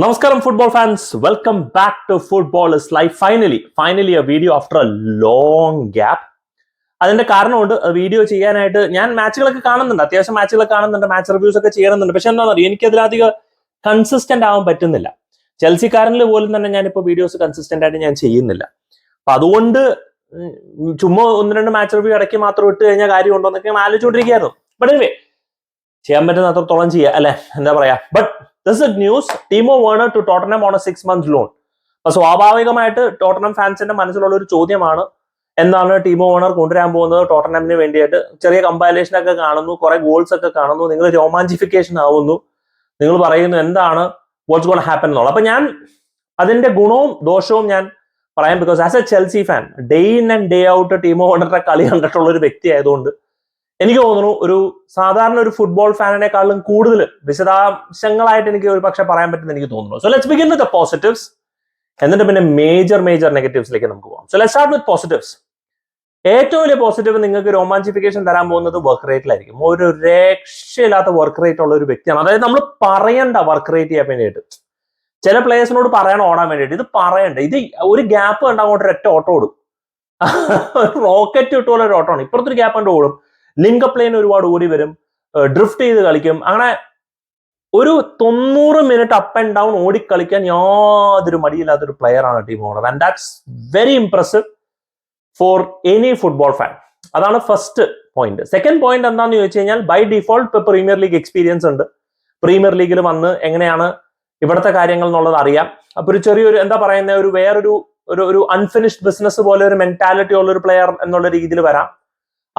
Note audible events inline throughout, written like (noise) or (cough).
നമസ്കാരം football fans welcome back to football is life finally finally a video after a long gap അതിന്റെ കാരണമുണ്ട് video ചെയ്യാനായിട്ട് ഞാൻ മാച്ചുകളൊക്കെ കാണുന്നുണ്ട്. അത്യാവശ്യം മാച്ചുകളൊക്കെ കാണുന്നുണ്ട് മാച്ച് റിവ്യൂസ് ഒക്കെ ചെയ്യണമെന്നുണ്ട് പക്ഷെ എന്താണെന്ന് എനിക്ക് അതിലധികം കൺസിസ്റ്റന്റ് ആവാൻ പറ്റുന്നില്ല. ചെൽസിക്കാരനിൽ പോലും തന്നെ ഞാനിപ്പോൾ വീഡിയോസ് കൺസിസ്റ്റന്റ് ആയിട്ട് ഞാൻ ചെയ്യുന്നില്ല. അപ്പൊ അതുകൊണ്ട് ചുമ്മാ ഒന്ന് രണ്ട് മാച്ച് റിവ്യൂ ഇടയ്ക്ക് മാത്രം ഇട്ട് കഴിഞ്ഞാൽ കാര്യം ഉണ്ടോ എന്നൊക്കെ ഞാൻ ആലോചിച്ചുകൊണ്ടിരിക്കുകയായിരുന്നു. ബട്ട് എനിവേ ചെയ്യാൻ പറ്റുന്ന അത്രത്തോളം ചെയ്യാം അല്ലെ? എന്താ പറയാ? But this is news Timo Werner to Tottenham on a six month loan അപ്പൊ സ്വാഭാവികമായിട്ട് ടോട്ടനം ഫാൻസിന്റെ മനസ്സിലുള്ള ഒരു ചോദ്യമാണ്. എന്താണ് ടീമോ ഓണർ കൊണ്ടുവരാൻ പോകുന്നത്? ടോട്ടനമിന് വേണ്ടിയിട്ട് ചെറിയ കമ്പാലേഷൻ ഒക്കെ കാണുന്നു. കുറെ ഗോൾസ് ഒക്കെ കാണുന്നു. നിങ്ങൾ രോമാഞ്ചിഫിക്കേഷൻ ആവുന്നു. നിങ്ങൾ പറയുന്നു എന്താണ് വാട്ട്സ് ഗോൺ ഹാപ്പൻ എന്നുള്ളത് അപ്പൊ ഞാൻ അതിന്റെ ഗുണവും ദോഷവും ഞാൻ പറയാം. Because as a Chelsea fan day in and day out Timo ഓണറുടെ കളി കണ്ടിട്ടുള്ള ഒരു വ്യക്തി ആയതുകൊണ്ട് എനിക്ക് തോന്നുന്നു ഒരു സാധാരണ ഒരു ഫുട്ബോൾ ഫാനിനെക്കാളും കൂടുതൽ വിശദാംശങ്ങളായിട്ട് എനിക്ക് ഒരു പക്ഷെ പറയാൻ പറ്റുമെന്ന് എനിക്ക് തോന്നുന്നു. So let's begin with positives എന്നിട്ട് പിന്നെ മേജർ മേജർ നെഗറ്റീവ്സിലേക്ക് നമുക്ക് പോകാം. So let start with positives ഏറ്റവും വലിയ പോസിറ്റീവ് നിങ്ങൾക്ക് രോമാഞ്ചിഫിക്കേഷൻ തരാൻ പോകുന്നത് വർക്ക് റേറ്റിലായിരിക്കും ഒരു രക്ഷയില്ലാത്ത വർക്ക് റേറ്റ് ഉള്ള ഒരു വ്യക്തിയാണ്. അതായത് നമ്മൾ പറയണ്ട വർക്ക് റേറ്റ് ചെയ്യാൻ വേണ്ടിയിട്ട്. ചില പ്ലേയേഴ്സിനോട് പറയാൻ ഓടാൻ വേണ്ടിയിട്ട്. ഇത് പറയണ്ട. ഇത് ഒരു ഗ്യാപ്പ് കണ്ട അങ്ങോട്ട് ഒരൊറ്റ ഓട്ടോ ഓടും. റോക്കറ്റ് (laughs) ഇട്ടുള്ള ഒരു ഓട്ടമാണ്. ഇപ്പുറത്തൊരു ഗ്യാപ്പ് കണ്ട് ഓടും. ലിങ്ക് പ്ലെയിൻ ഒരുപാട് ഓടി വരും. ഡ്രിഫ്റ്റ് ചെയ്ത് കളിക്കും. അങ്ങനെ ഒരു തൊണ്ണൂറ് മിനിറ്റ് അപ്പ് ആൻഡ് ഡൗൺ ഓടിക്കളിക്കാൻ യാതൊരു മടിയില്ലാത്തൊരു പ്ലെയർ ആണ് Timo Werner and that's very impressive for any football fan അതാണ് ഫസ്റ്റ് പോയിന്റ് സെക്കൻഡ് പോയിന്റ് എന്താണെന്ന് ചോദിച്ചു കഴിഞ്ഞാൽ ബൈ ഡിഫോൾട്ട് ഇപ്പൊ പ്രീമിയർ ലീഗ് എക്സ്പീരിയൻസ് ഉണ്ട്. പ്രീമിയർ ലീഗിൽ വന്ന് എങ്ങനെയാണ് ഇവിടുത്തെ കാര്യങ്ങൾ എന്നുള്ളത് അറിയാം. അപ്പൊ ഒരു ചെറിയൊരു എന്താ പറയുന്ന ഒരു വേറൊരു ഒരു ഒരു അൺഫിനിഷ്ഡ് ബിസിനസ് പോലെ ഒരു മെന്റാലിറ്റി ഉള്ള ഒരു പ്ലെയർ എന്നുള്ള രീതിയിൽ വരാം.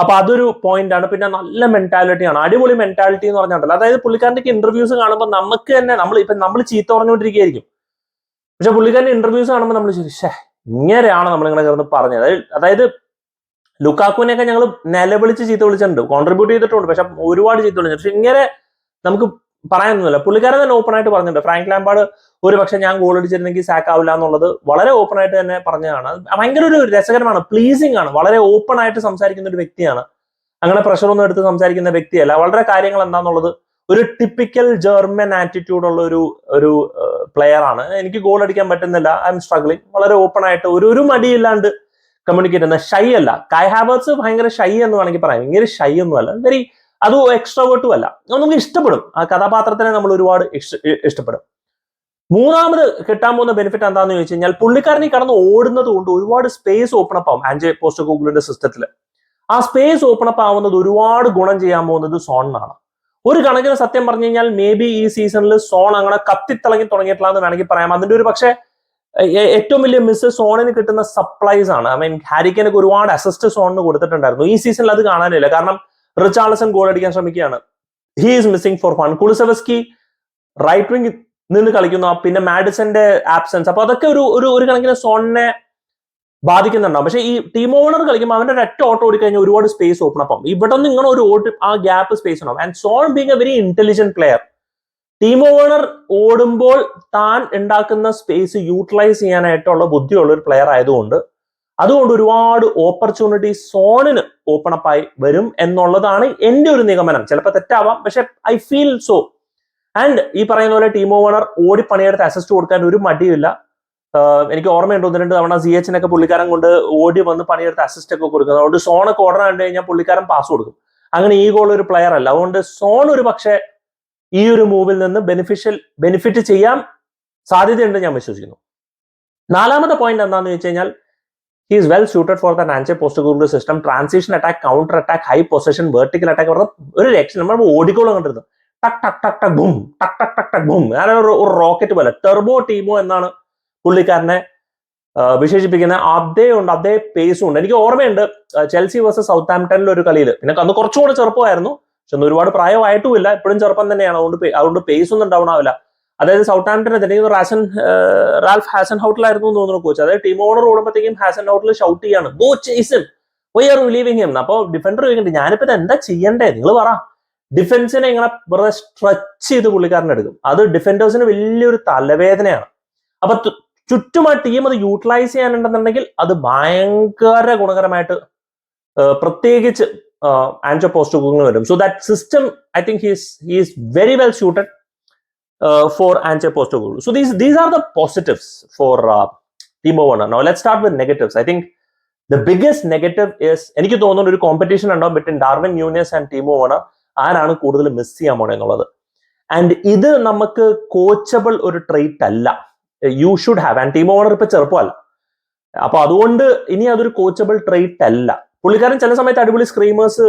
അപ്പൊ അതൊരു പോയിന്റ് ആണ്. പിന്നെ നല്ല മെന്റാലിറ്റിയാണ് അടിപൊളി മെന്റാലിറ്റി എന്ന് പറഞ്ഞിട്ടുണ്ടല്ലോ അതായത് പുള്ളിക്കാരന്റെ ഇന്റർവ്യൂസ് കാണുമ്പോൾ നമുക്ക് തന്നെ നമ്മൾ ഇപ്പൊ നമ്മൾ ചീത്ത പറഞ്ഞുകൊണ്ടിരിക്കുകയായിരിക്കും. പക്ഷെ പുള്ളിക്കാരന്റെ ഇന്റർവ്യൂസ് കാണുമ്പോൾ നമ്മൾ ഇങ്ങനെയാണ് നമ്മൾ ഇങ്ങനെ കിടന്ന് പറഞ്ഞത്. അതായത് അതായത് ലുക്കാക്കുവിനെയൊക്കെ ഞങ്ങൾ നിലവിളിച്ച് ചീത്ത വിളിച്ചിട്ടുണ്ട്. കോൺട്രിബ്യൂട്ട് ചെയ്തിട്ടുണ്ട്. പക്ഷെ ഒരുപാട് ചീത്ത വിളിച്ചിട്ടുണ്ട്. പക്ഷെ ഇങ്ങനെ നമുക്ക് പറയാനൊന്നുമില്ല. പുള്ളിക്കാരൻ തന്നെ ഓപ്പൺ ആയിട്ട് പറഞ്ഞിട്ടുണ്ട്. ഫ്രാങ്ക് ലാംബാർഡ് ഒരു പക്ഷെ ഞാൻ ഗോൾ അടിച്ചിരുന്നെങ്കിൽ സാക്ക് ആവില്ല എന്നുള്ളത് വളരെ ഓപ്പൺ ആയിട്ട് തന്നെ പറഞ്ഞതാണ്. ഭയങ്കര ഒരു രസകരമാണ് പ്ലീസിങ് ആണ്. വളരെ ഓപ്പൺ ആയിട്ട് സംസാരിക്കുന്ന ഒരു വ്യക്തിയാണ്. അങ്ങനെ പ്രഷർ ഒന്നും എടുത്ത് സംസാരിക്കുന്ന വ്യക്തിയല്ല. വളരെ കാര്യങ്ങൾ എന്താന്നുള്ളത് ഒരു ടിപ്പിക്കൽ ജർമ്മൻ ആറ്റിറ്റ്യൂഡ് ഉള്ള ഒരു ഒരു പ്ലെയർ ആണ്. എനിക്ക് ഗോൾ അടിക്കാൻ പറ്റുന്നില്ല. ഐ എം സ്ട്രഗ്ലിംഗ് വളരെ ഓപ്പൺ ആയിട്ട് ഒരു ഒരു മടിയില്ലാണ്ട് കമ്മ്യൂണിക്കേറ്റ് ചെയ്യുന്ന ഷൈ അല്ല. കൈ ഹാബേഴ്സ് ഭയങ്കര ഷൈ എന്ന് വേണമെങ്കിൽ പറയാം. ഇങ്ങനെ ഷൈ ഒന്നും അല്ല വെരി അത് എക്സ്ട്രോവേർട്ടും അല്ല. നമുക്ക് ഇഷ്ടപ്പെടും. ആ കഥാപാത്രത്തിനെ നമ്മൾ ഒരുപാട് ഇഷ്ട- ഇഷ്ടപ്പെടും. മൂന്നാമത് കിട്ടാൻ പോകുന്ന ബെനിഫിറ്റ് എന്താണെന്ന് ചോദിച്ചു കഴിഞ്ഞാൽ പുള്ളിക്കാരനെ കടന്ന് ഓടുന്നത് കൊണ്ട് ഒരുപാട് സ്പേസ് ഓപ്പൺ അപ്പ് ആവും. ആൻജെ പോസ്റ്റ് ഗൂഗിളിന്റെ സിസ്റ്റത്തിൽ ആ സ്പേസ് ഓപ്പൺ അപ്പ് ആവുന്നത് ഒരുപാട് ഗുണം ചെയ്യാൻ പോകുന്നത് സോണിനാണ്. ഒരു കണക്കിന് സത്യം പറഞ്ഞു കഴിഞ്ഞാൽ മേ ബി ഈ സീസണിൽ സോൺ അങ്ങനെ കത്തിത്തിളങ്ങി തുടങ്ങിയിട്ടില്ല എന്ന് വേണമെങ്കിൽ പറയാം. അതിന്റെ ഒരു പക്ഷേ ഏറ്റവും വലിയ മിസ് സോണിന് കിട്ടുന്ന സപ്ലൈസ് ആണ്. ഐ മീൻ ഹാരിക്കനൊക്കെ ഒരുപാട് അസിസ്റ്റ് സോണിന് കൊടുത്തിട്ടുണ്ടായിരുന്നു. ഈ സീസണിൽ അത് കാണാനില്ല. കാരണം റിച്ചാർഡസൺ ഗോൾ അടിക്കാൻ ശ്രമിക്കുകയാണ്. He is missing for fun Kulusevski right wing നിന്ന് കളിക്കുന്നു. പിന്നെ മാഡിസന്റെ ആബ്സെൻസ് അപ്പൊ അതൊക്കെ ഒരു ഒരു ഒരു കണക്കിന് സോണിനെ ബാധിക്കുന്നുണ്ടാവും. പക്ഷേ ഈ ടീം ഓണർ കളിക്കുമ്പോൾ അവന്റെ ഒരൊറ്റ ഓട്ടം ഓടിക്കഴിഞ്ഞാൽ ഒരുപാട് സ്പേസ് ഓപ്പൺ അപ്പം ഇവിടെ നിന്ന് ഇങ്ങനെ ഒരു ഓട്ട് ആ ഗ്യാപ്പ് സ്പേസ് ഉണ്ടാവും. And Son being a very intelligent player Timo Werner ഓടുമ്പോൾ താൻ ഉണ്ടാക്കുന്ന സ്പേസ് യൂട്ടിലൈസ് ചെയ്യാനായിട്ടുള്ള ബുദ്ധിയുള്ള ഒരു പ്ലെയർ ആയതുകൊണ്ട് അതുകൊണ്ട് ഒരുപാട് ഓപ്പർച്യൂണിറ്റി സോണിന് ഓപ്പൺ അപ്പ് ആയി വരും എന്നുള്ളതാണ് എന്റെ ഒരു നിഗമനം. ചിലപ്പോൾ തെറ്റാവാം പക്ഷെ ഐ ഫീൽ സോ ആൻഡ് ഈ പറയുന്ന പോലെ ടീം ഓണർ ഓടി പണിയെടുത്ത് അസിസ്റ്റ് കൊടുക്കാൻ ഒരു മടിയില്ല എനിക്ക് ഓർമ്മയുണ്ട് ഒന്ന് രണ്ട് തവണ സി എച്ചിനൊക്കെ പുള്ളിക്കാരൻ കൊണ്ട് ഓടി വന്ന് പണിയെടുത്ത് അസിസ്റ്റ് ഒക്കെ കൊടുക്കുന്നത്. അതുകൊണ്ട് സോണൊക്കെ ഓർഡർ കണ്ടു കഴിഞ്ഞാൽ പുള്ളിക്കാരൻ പാസ് കൊടുക്കും. അങ്ങനെ ഈ ഗോൾ ഒരു പ്ലെയർ അല്ല. അതുകൊണ്ട് സോൺ ഒരു പക്ഷേ ഈ ഒരു മൂവിൽ നിന്ന് ബെനിഫിഷ്യൽ ബെനിഫിറ്റ് ചെയ്യാൻ സാധ്യതയുണ്ട് ഞാൻ വിശ്വസിക്കുന്നു. നാലാമത്തെ പോയിന്റ് എന്താണെന്ന് വെച്ച് കഴിഞ്ഞാൽ well suited for the Ange Postecoglou system transition attack counter attack high position vertical attack പറഞ്ഞ ഒരു രക്ഷ നമ്മൾ ഓടിക്കോളം കണ്ടിരുന്നു ടക് ടക് ടക് ടക് ബും ടക് ടക് ടക് ടക് ബും അങ്ങനെ ഒരു റോക്കറ്റ് പോലെ. ടെർബോ ടീമോ എന്നാണ് പുള്ളിക്കാരനെ വിശേഷിപ്പിക്കുന്നത്. വിശേഷിപ്പിക്കുന്ന അതേ ഉണ്ട് അതേ പേസും ഉണ്ട്. എനിക്ക് ഓർമ്മയുണ്ട് ചെൽസി വേഴ്സസ് സൗത്ത് ആംപ്ടണിൽ ഒരു കളിയിൽ. പിന്നെ അന്ന് കുറച്ചുകൂടെ ചെറുപ്പമായിരുന്നു. പക്ഷെ ഒന്നും ഒരുപാട് പ്രായമായിട്ടുമില്ല. ഇപ്പോഴും ചെറുപ്പം തന്നെയാണ്. അതുകൊണ്ട് അതുകൊണ്ട് പേസ് ഒന്നും ആവില്ല. അതായത് സൗത്ത് എനിക്ക് റാസൻ റാൽഫ് ഹാസൻ ഹൗട്ടിലായിരുന്നു എന്ന് തോന്നുന്നു കോച്ച് അതായത് ടീം ഓണർ ഓടുമ്പോഴത്തേക്കും ഹാസൻ ഹൗട്ടിൽ ഷൗട്ട് ചെയ്യാണ് go chasing why are leaving him അപ്പോൾ ഡിഫൻഡർ ചോദിക്കണ്ടേ ഞാനിപ്പോ ഇത് എന്താ ചെയ്യണ്ടേ? നിങ്ങൾ പറ. ഡിഫൻസിനെ ഇങ്ങനെ വെറുതെ സ്ട്രെച്ച് ചെയ്ത് പുള്ളിക്കാരനെ എടുക്കും. അത് ഡിഫൻഡേഴ്സിന് വലിയൊരു തലവേദനയാണ്. അപ്പൊ ചുറ്റും ആ ടീം അത് യൂട്ടിലൈസ് ചെയ്യാനുണ്ടെന്നുണ്ടെങ്കിൽ അത് ഭയങ്കര ഗുണകരമായിട്ട് പ്രത്യേകിച്ച് ആൻഡ് പോസ്റ്റ് വരും. So that system I think he's he's very well suited for Anche. So these these are the positives for uh, Timo Werner. Now let's start with negatives. I think the biggest negative is എനിക്ക് തോന്നുന്ന ഒരു competition ഉണ്ടാവും between Darwin Nunez and Timo Werner ആരാണ് കൂടുതൽ miss ചെയ്യാൻ പോണേ എന്നുള്ളത്? And ഇത് നമുക്ക് കോച്ചബിൾ ഒരു ട്രെയിറ്റ് അല്ല. You should have and Timo Werner ഇപ്പൊ ചെറുപ്പമല്ല. അപ്പൊ അതുകൊണ്ട് ഇനി അതൊരു കോച്ചബിൾ ട്രെയിറ്റ് അല്ല. പുള്ളിക്കാരൻ ചില സമയത്ത് അടിപൊളി സ്ക്രീമേഴ്സ്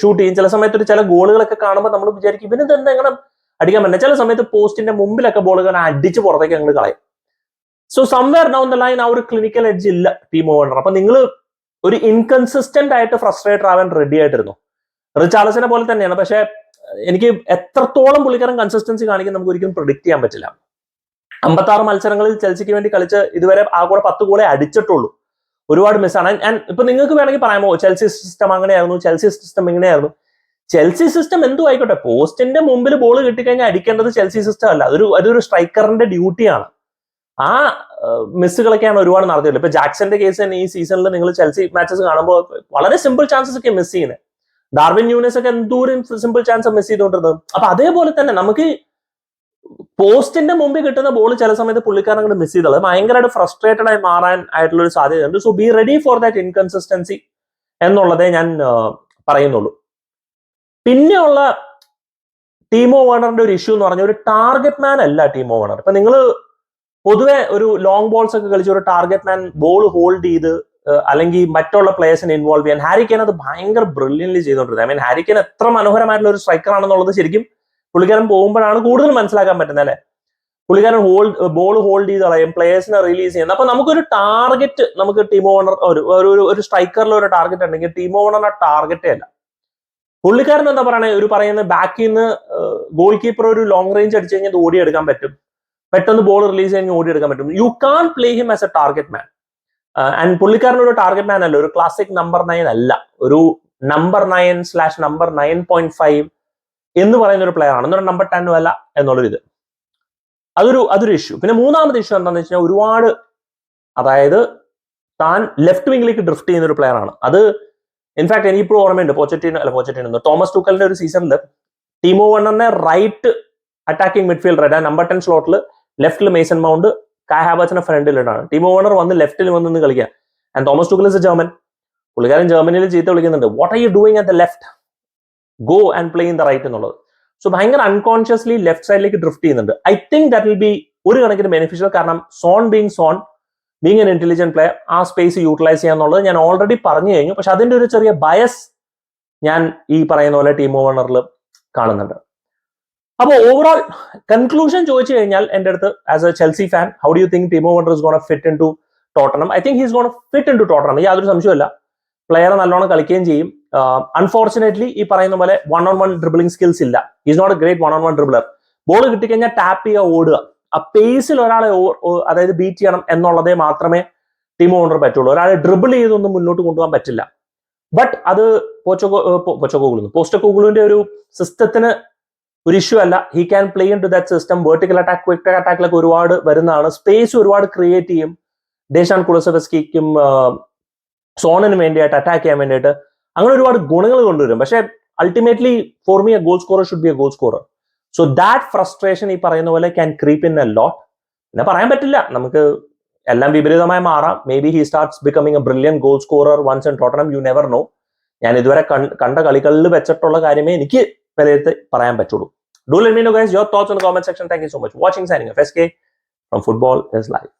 ഷൂട്ട് ചെയ്യും. ചില സമയത്ത് ഒരു ചില ഗോളുകളൊക്കെ കാണുമ്പോൾ നമ്മൾ വിചാരിക്കും ഇവനെന്ത് എന്താ എങ്ങനെ അടിക്കാൻ പറ്റില്ല. ചില സമയത്ത് പോസ്റ്റിന്റെ മുമ്പിലൊക്കെ ബോൾ ഇങ്ങനെ അടിച്ച് പുറത്തേക്ക് ഞങ്ങൾ കളയും. So somewhere down the line ആ ഒരു ക്ലിനിക്കൽ എഡ്ജ് ഇല്ല ടീം ഓണർ അപ്പൊ നിങ്ങൾ ഒരു ഇൻകൺസിസ്റ്റന്റ് ആയിട്ട് ഫ്രസ്ട്രേറ്റർ ആവാൻ റെഡി ആയിട്ടിരുന്നു. റിച്ചാർഡസിനെ പോലെ തന്നെയാണ്. പക്ഷെ എനിക്ക് എത്രത്തോളം പുള്ളിക്കാരൻ കൺസിസ്റ്റൻസി കാണിക്കാൻ നമുക്ക് ഒരിക്കലും പ്രിഡിക്ട് ചെയ്യാൻ പറ്റില്ല. അമ്പത്താറ് മത്സരങ്ങളിൽ ചെൽസിക്ക് വേണ്ടി കളിച്ച് ഇതുവരെ ആ കൂടെ പത്ത് ഗോളെ അടിച്ചിട്ടുള്ളൂ. ഒരുപാട് മിസ്സാണ് ആൻഡ് ഇപ്പൊ നിങ്ങൾക്ക് വേണമെങ്കിൽ പറയാമോ ചെൽസി സിസ്റ്റം അങ്ങനെയായിരുന്നു ചെൽസി സിസ്റ്റം ഇങ്ങനെയായിരുന്നു. ചെൽസി സിസ്റ്റം എന്തു ആയിക്കോട്ടെ. പോസ്റ്റിന്റെ മുമ്പിൽ ബോൾ കിട്ടിക്കഴിഞ്ഞാൽ അടിക്കേണ്ടത് ചെൽസി സിസ്റ്റം അല്ല. അതൊരു അതൊരു സ്ട്രൈക്കറിന്റെ ഡ്യൂട്ടിയാണ് ആ മിസ്സുകളൊക്കെയാണ് ഒരുപാട് നടത്തിയത് ഇപ്പൊ ജാക്സന്റെ കേസ് തന്നെ ഈ സീസണിൽ നിങ്ങൾ ചെൽസി മാച്ചസ് കാണുമ്പോൾ വളരെ സിമ്പിൾ ചാൻസസ് ഒക്കെ മിസ് ചെയ്യുന്നത് ഡാർവിൻ യൂണിസ് ഒക്കെ എന്തോരം സിമ്പിൾ ചാൻസ് മിസ് ചെയ്തുകൊണ്ടിരുന്നത്. അപ്പൊ അതേപോലെ തന്നെ നമുക്ക് പോസ്റ്റിന്റെ മുമ്പിൽ കിട്ടുന്ന ബോൾ ചില സമയത്ത് പുള്ളിക്കാരൻ അങ്ങോട്ട് മിസ് ചെയ്തത് ഭയങ്കരമായിട്ട് ഫ്രസ്ട്രേറ്റഡ് ആയി മാറാൻ ആയിട്ടുള്ള ഒരു സാധ്യതയുണ്ട്. So be ready for that inconsistency എന്നുള്ളതേ ഞാൻ പറയുന്നുള്ളൂ. പിന്നെയുള്ള ടീമോ വേണറിന്റെ ഒരു ഇഷ്യൂ എന്ന് പറഞ്ഞാൽ ഒരു ടാർഗറ്റ് മാൻ അല്ല ടീമോ വേണർ ഇപ്പൊ നിങ്ങൾ പൊതുവെ ഒരു ലോങ് ബോൾസ് ഒക്കെ കളിച്ച് ഒരു ടാർഗറ്റ് മാൻ ബോൾ ഹോൾഡ് ചെയ്ത് അല്ലെങ്കിൽ മറ്റുള്ള പ്ലേയേഴ്സിനെ ഇൻവോൾവ് ചെയ്യാൻ ഹാരിക്കൻ അത് ഭയങ്കര ബ്രില്യൻലി ചെയ്തുകൊണ്ടിരുന്നത് ഐ മീൻ ഹാരിക്കൻ എത്ര മനോഹരമായിട്ടുള്ള ഒരു സ്ട്രൈക്കർ ആണെന്നുള്ളത് ശരിക്കും പുള്ളിക്കാരൻ പോകുമ്പോഴാണ് കൂടുതൽ മനസ്സിലാക്കാൻ പറ്റുന്നത് അല്ലെ? പുള്ളിക്കാരൻ ഹോൾഡ് ബോൾ ഹോൾഡ് ചെയ്ത് കളയും പ്ലേയേഴ്സിനെ റിലീസ് ചെയ്യുന്നത്. അപ്പൊ നമുക്കൊരു ടാർഗറ്റ് നമുക്ക് ടീം ഓണർ ഒരു ഒരു സ്ട്രൈക്കറിൽ ഒരു ടാർഗറ്റ് ഉണ്ടെങ്കിൽ ടീം ഓണറിന്റെ ടാർഗറ്റേ അല്ല. പുള്ളിക്കാരൻ എന്താ പറയണേ? ഒരു പറയുന്ന ബാക്കിൽ നിന്ന് ഗോൾ കീപ്പർ ഒരു ലോങ് റേഞ്ച് അടിച്ചു കഴിഞ്ഞാൽ ഓടിയെടുക്കാൻ പറ്റും. പെട്ടെന്ന് ബോൾ റിലീസ് കഴിഞ്ഞ് ഓടിയെടുക്കാൻ പറ്റും. You can play him as a target man and പുള്ളിക്കാരൻ ഒരു ടാർഗറ്റ് മാൻ അല്ല. ഒരു ക്ലാസിക് നമ്പർ നയൻ അല്ല. ഒരു number nine slash number nine point five എന്ന് പറയുന്ന ഒരു പ്ലെയർ ആണ്. എന്നൊരു നമ്പർ ടെന്നും അല്ല എന്നുള്ളൊരു ഇത്. അതൊരു അതൊരു ഇഷ്യൂ പിന്നെ മൂന്നാമത്തെ ഇഷ്യൂ എന്താണെന്ന് വെച്ച് കഴിഞ്ഞാൽ ഒരുപാട് അതായത് താൻ ലെഫ്റ്റ് വിങ്ങിലേക്ക് ഡ്രിഫ്റ്റ് ചെയ്യുന്ന ഒരു പ്ലെയർ ആണ്. അത് ഇൻഫാക്ട് എനിക്കിപ്പോഴും ഓർമ്മയുണ്ട് പോച്ചറ്റിന് അല്ല പോച്ചറ്റിന് തോമസ് ടൂക്കലിന്റെ ഒരു സീസണിൽ ടീമോ വണ്ണറിനെ right attacking midfielder number ten സ്ലോട്ടിൽ ലെഫ്റ്റിൽ മെയ്സൺ മൗണ്ട് കായ് ഫ്രണ്ടിൽ ഫ്രണ്ടിലിട്ടാണ് ടീമോ വണ്ണർ വന്ന് ലെഫ്റ്റിൽ വന്ന് നിന്ന് കളിക്കുക. And Thomas Tuchel is a German പുള്ളിക്കാരൻ ജർമ്മനിയിൽ ചീത്ത വിളിക്കുന്നുണ്ട്. What are you doing at the left go and play in the right എന്നുള്ളത്. സോ ഭയങ്കര അൺകോൺഷ്യസ്ലി ലെഫ്റ്റ് സൈഡിലേക്ക് ഡ്രിഫ്റ്റ് ചെയ്യുന്നുണ്ട്. I think that will be ഒരു കണക്കിന് ബെനിഫിഷ്യൽ കാരണം Son being Son being an intelligent player ആ സ്പേസ് യൂട്ടിലൈസ് ചെയ്യുക എന്നുള്ളത് ഞാൻ ഓൾറെഡി പറഞ്ഞു കഴിഞ്ഞു. പക്ഷെ അതിന്റെ ഒരു ചെറിയ ബയസ് ഞാൻ ഈ പറയുന്ന പോലെ ടീം ഓണറിൽ കാണുന്നുണ്ട്. അപ്പോൾ ഓവറോൾ കൺക്ലൂഷൻ ചോദിച്ചു കഴിഞ്ഞാൽ എന്റെ അടുത്ത് as a Chelsea fan how do you think team owner is gonna fit in to Tottenham I think he's gonna fit in to Tottenham യാതൊരു സംശയമല്ല പ്ലെയർ നല്ലോണം കളിക്കുകയും ചെയ്യും. അൺഫോർച്ചുനേറ്റ്ലി ഈ പറയുന്ന പോലെ one on one dribbling skills ഇല്ല. Is not a great one on one dribbler ball കിട്ടിക്കഴിഞ്ഞാൽ ടാപ്പ് ചെയ്യുക ഓടുക. ആ പേസിൽ ഒരാളെ അതായത് ബീറ്റ് ചെയ്യണം എന്നുള്ളതേ മാത്രമേ ടീം ഓണർ പറ്റുള്ളൂ. ഒരാളെ ഡ്രിബിൾ ചെയ്തൊന്നും മുന്നോട്ട് കൊണ്ടുപോകാൻ പറ്റില്ല. ബട്ട് അത് പോച്ചോകോ പോച്ചോകോഗുളു പോസ്റ്റോകോഗുളുവിന്റെ ഒരു സിസ്റ്റത്തിന് ഒരു ഇഷ്യൂ അല്ല. He can play in to that system vertical attack quick അറ്റാക്കിലൊക്കെ ഒരുപാട് വരുന്നതാണ്. സ്പേസ് ഒരുപാട് ക്രിയേറ്റ് ചെയ്യും. ദേശാൻ കുളസവസ്കിക്കും സോണിന് വേണ്ടിയിട്ട് അറ്റാക്ക് ചെയ്യാൻ വേണ്ടിയിട്ട് അങ്ങനെ ഒരുപാട് ഗുണങ്ങൾ കൊണ്ടുവരും. പക്ഷേ ultimately for me a goal scorer should be a goal scorer so that frustration ഈ പറയുന്ന പോലെ can creep in a lot പിന്നെ പറയാൻ പറ്റില്ല. നമുക്ക് എല്ലാം വിപരീതമായി മാറാം. Maybe he starts becoming a brilliant goal scorer once in Tottenham you never know ഞാൻ ഇതുവരെ കണ്ട കളികളിൽ വെച്ചിട്ടുള്ള കാര്യമേ എനിക്ക് വിലയിരുത്തി പറയാൻ പറ്റുള്ളൂ. Do let me know guys your thoughts in comment section thank you so much watching signing F S from football is life